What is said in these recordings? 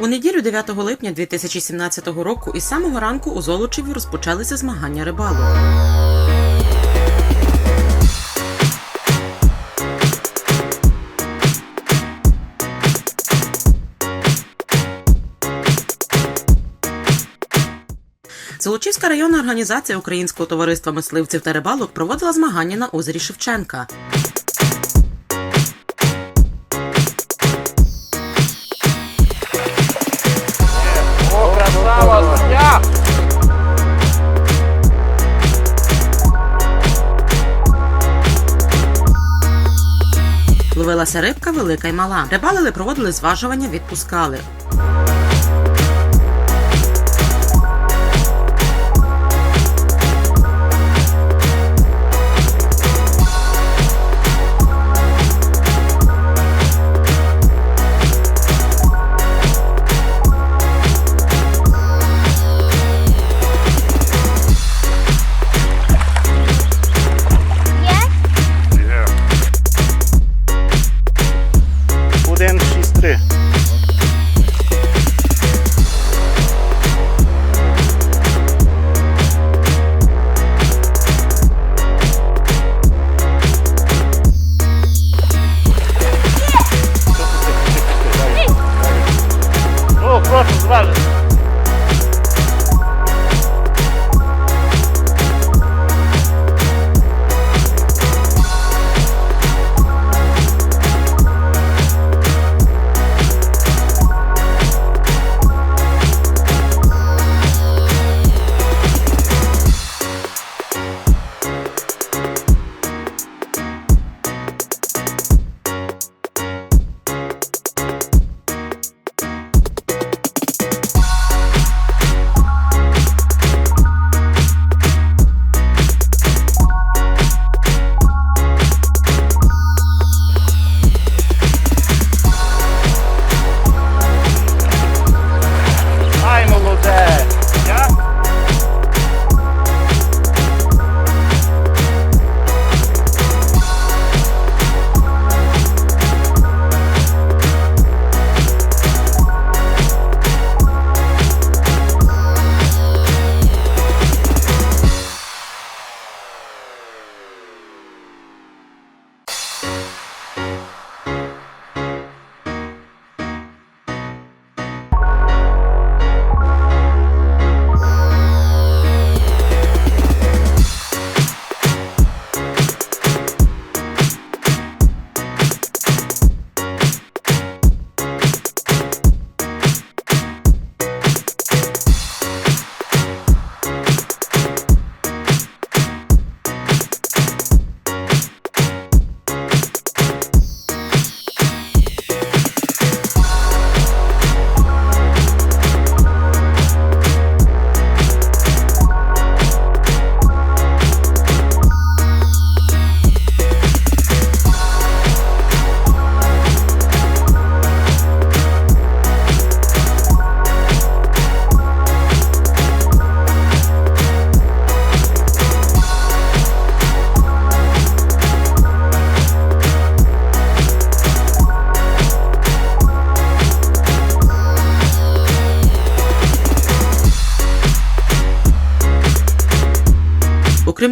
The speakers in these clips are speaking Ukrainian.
У неділю 9 липня 2017 року із самого ранку у Золочеві розпочалися змагання рибалок. Золочівська районна організація Українського товариства мисливців та рибалок проводила змагання на озері Шевченка. Ловилася рибка велика й мала. Рибалили, проводили зважування, відпускали.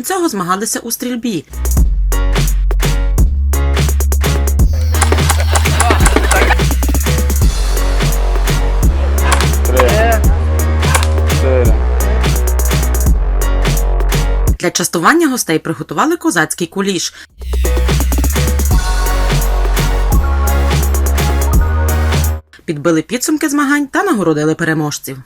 Цього, змагалися у стрільбі. Для частування гостей приготували козацький куліш. Підбили підсумки змагань та нагородили переможців.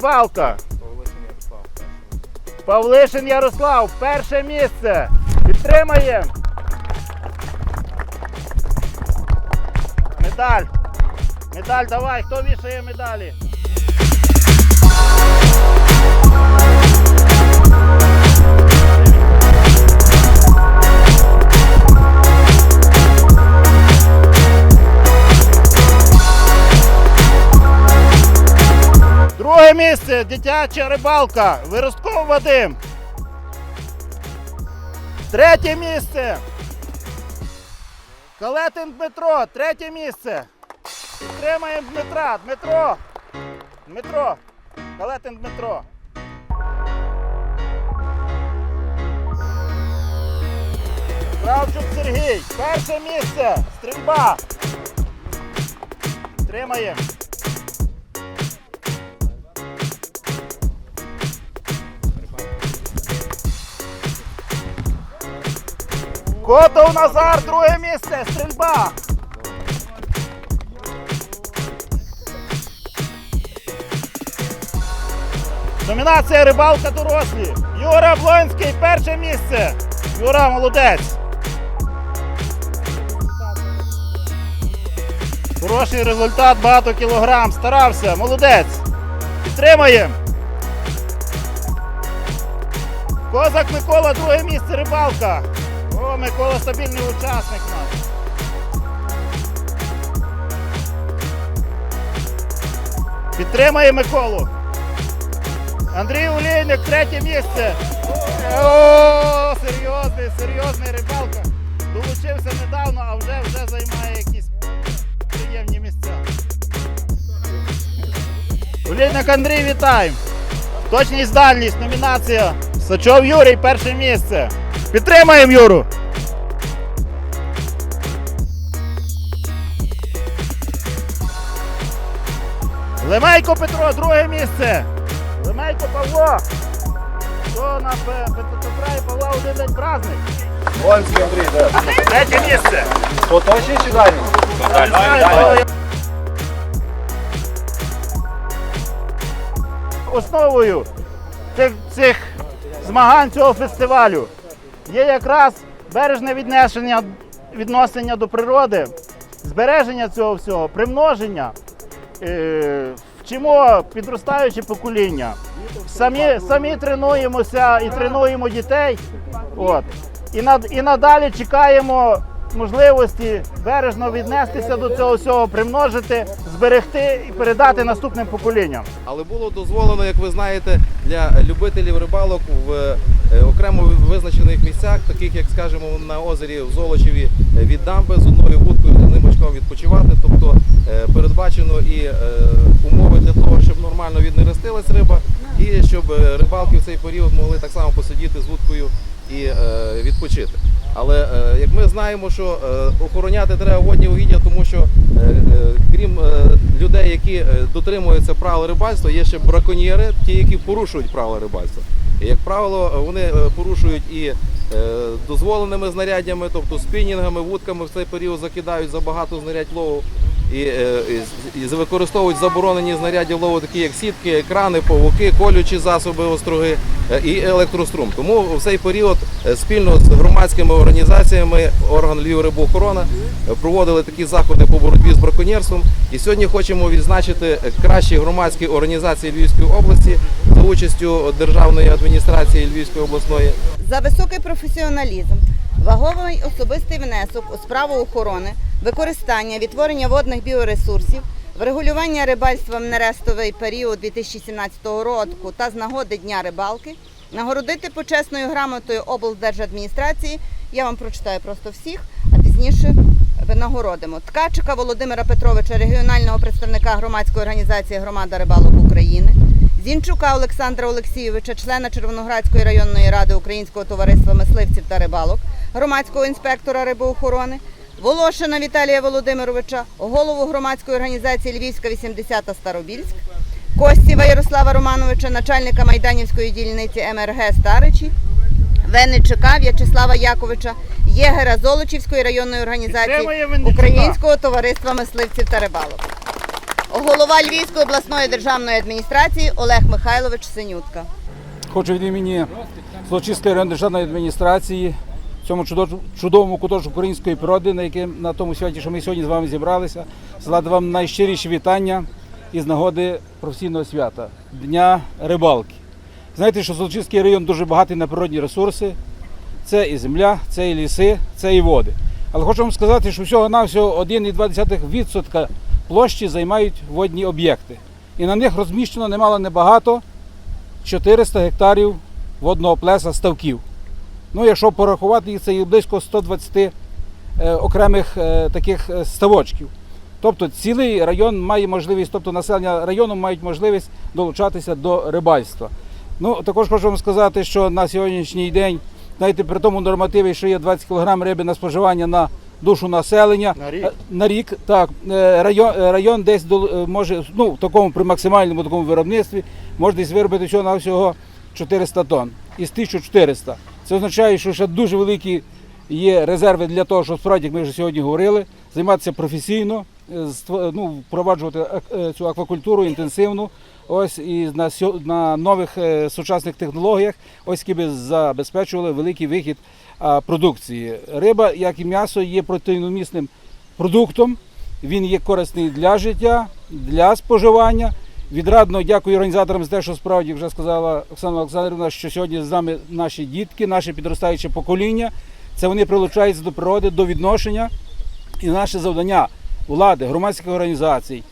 Рибалка. Павлишин Ярослав, перше місце. Підтримаємо. Медаль. Медаль давай, хто вішає медалі? Друге місце дитяча рибалка. Виростков Вадим. Третє місце. Калетин Дмитро. Третє місце. Підтримаємо Дмитра. Дмитро. Дмитро. Калетин Дмитро. Кравчук Сергій. Перше місце. Стрільба. Тримаємо. Котов Назар, друге місце, стрільба. Номінація рибалка дорослі. Юра Блонський, перше місце. Юра, молодець. Хороший результат, багато кілограм. Старався, молодець. Підтримаємо. Козак Микола, друге місце, рибалка. Микола стабільний учасник наш. Підтримає Миколу. Андрій Олійник, третє місце. О, серйозний, серйозний рибалка. Долучився недавно, а вже, вже займає якісь приємні місця. Олійник Андрій, вітаємо. Точність дальність, номінація. Сачов Юрій, перше місце. Підтримаємо Юру. Лемейко Петро, друге місце. Лемейко Павло. Хто на Пе- Петра і Павла один день праздник? Лонський Андрій, де? Третє місце. Поточний чи дальній? Основою цих, цих змагань цього фестивалю є якраз бережне віднесення, відношення до природи, збереження цього всього, примноження. Е, вчимо підростаюче покоління. Самі, самі тренуємося і тренуємо дітей. От. І, над, і надалі чекаємо можливості бережно віднестися до цього всього, примножити, зберегти і передати наступним поколінням. Але було дозволено, як ви знаєте, для любителів рибалок в окремо визначених місцях, таких як, скажімо, на озері в Золочеві е, від дамби з одною вудкою одним очком відпочивати. Тобто е, передбачено і е, умови для того, щоб нормально віднерестилась риба, і щоб е, рибалки в цей період могли так само посидіти з вудкою і е, відпочити. Але е, як ми знаємо, що е, охороняти треба водні угіддя, тому що е, е, крім е, людей, які е, дотримуються правил рибальства, є ще браконьєри, ті, які порушують правила рибальства. Як правило, вони е, порушують і е, дозволеними знаряддями, тобто спінінгами, вудками в цей період закидають забагато знарядь лову. І, е, і, використовують заборонені знаряддя лову, такі як сітки, екрани, павуки, колючі засоби, остроги і електрострум. Тому в цей період спільно з громадськими організаціями орган Львіврибоохорона проводили такі заходи по боротьбі з браконьєрством. І сьогодні хочемо відзначити кращі громадські організації Львівської області за участю державної адміністрації Львівської обласної за високий професіоналізм, ваговий особистий внесок у справу охорони, використання, відтворення водних біоресурсів, врегулювання рибальства в нерестовий період 2017 року та з нагоди Дня рибалки, нагородити почесною грамотою облдержадміністрації. Я вам прочитаю просто всіх, а пізніше винагородимо. Ткачика Володимира Петровича, регіонального представника громадської організації Громада рибалок України. Зінчука Олександра Олексійовича, члена Червоноградської районної ради Українського товариства мисливців та рибалок, громадського інспектора рибоохорони, Волошина Віталія Володимировича, голову громадської організації Львівська 80 та Старобільськ, Костєва Ярослава Романовича, начальника Майданівської дільниці МРГ Старичі, Венечика В'ячеслава Яковича, Єгера Золочівської районної організації Українського товариства мисливців та рибалок. Голова Львівської обласної державної адміністрації Олег Михайлович Синютка. Хочу від імені Злочинської районної державної адміністрації, цьому чудовому куточку української природи, на яким на тому святі, що ми сьогодні з вами зібралися, злади вам найщиріші вітання із нагоди професійного свята Дня рибалки. Знаєте, що Золочинський район дуже багатий на природні ресурси. Це і земля, це і ліси, це і води. Але хочу вам сказати, що всього-навсього 1,2% площі займають водні об'єкти. І на них розміщено немало небагато 400 гектарів водного плеса ставків. Ну, якщо порахувати їх, це є близько 120 е, окремих е, таких е, ставочків. Тобто цілий район має можливість, тобто населення району мають можливість долучатися до рибальства. Ну, також хочу вам сказати, що на сьогоднішній день, знаєте, при тому нормативі, що є 20 кг риби на споживання на душу населення На рік? е, на рік, так, е, район, е, район десь може, ну, в такому при максимальному такому виробництві може десь виробити всього на всього 400 тонн із 1400. Це означає, що ще дуже великі є резерви для того, щоб справді, як ми вже сьогодні говорили, займатися професійно, ну, впроваджувати цю аквакультуру інтенсивну. Ось і на, на нових сучасних технологіях, ось які би забезпечували великий вихід продукції. Риба, як і м'ясо, є протеїномісним продуктом. Він є корисний для життя, для споживання. Відрадно дякую організаторам за те, що справді вже сказала Оксана Олександрівна, що сьогодні з нами наші дітки, наше підростаюче покоління. Це вони прилучаються до природи, до відношення. І наше завдання влади, громадських організацій,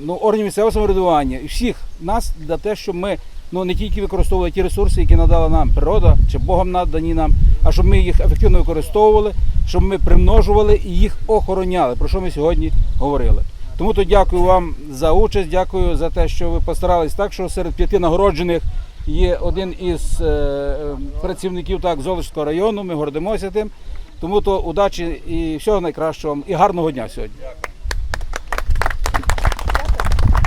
ну, органів місцевого самоврядування і всіх нас для те, щоб ми ну, не тільки використовували ті ресурси, які надала нам природа чи Богом надані нам, а щоб ми їх ефективно використовували, щоб ми примножували і їх охороняли, про що ми сьогодні говорили. Тому то дякую вам за участь, дякую за те, що ви постарались так, що серед п'яти нагороджених є один із е, працівників так, Золочського району. Ми гордимося тим. Тому то удачі і всього найкращого вам і гарного дня сьогодні.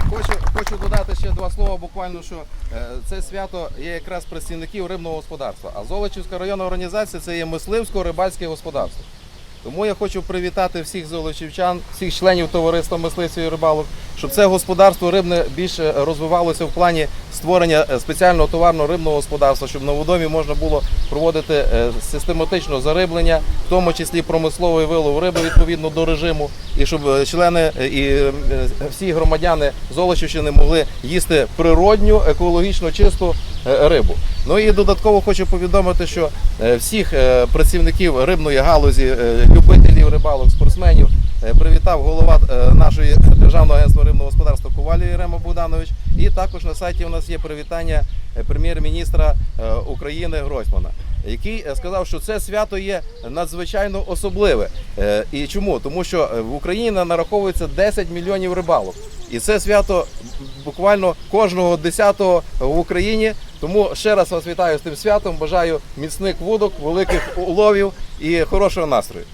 Хочу, хочу додати ще два слова, буквально, що е, це свято є якраз працівників рибного господарства. А Золочівська районна організація це є мисливсько-рибальське господарство. Тому я хочу привітати всіх золочівчан, всіх членів товариства мисливців і рибалок, щоб це господарство рибне більше розвивалося в плані створення е, спеціального товарного рибного господарства, щоб на водомі можна було проводити е, систематично зариблення, в тому числі промисловий вилов риби відповідно до режиму, і щоб е, члени і всі громадяни Золочівщини могли їсти природню, екологічно чисту рибу. Ну і додатково хочу повідомити, що е, всіх е, працівників рибної галузі, е, любителів рибалок, спортсменів е, привітав голова е, нашої державного агентства рибного господарства Ковалій Єрема Богданович. І також на сайті у нас є привітання е, прем'єр-міністра е, України Гройсмана, який е, сказав, що це свято є надзвичайно особливе. Е, І чому? Тому що е, в Україні нараховується 10 мільйонів рибалок. І це свято буквально кожного 10-го в Україні. Тому ще раз вас вітаю з тим святом. Бажаю міцних вудок, великих уловів і хорошого настрою.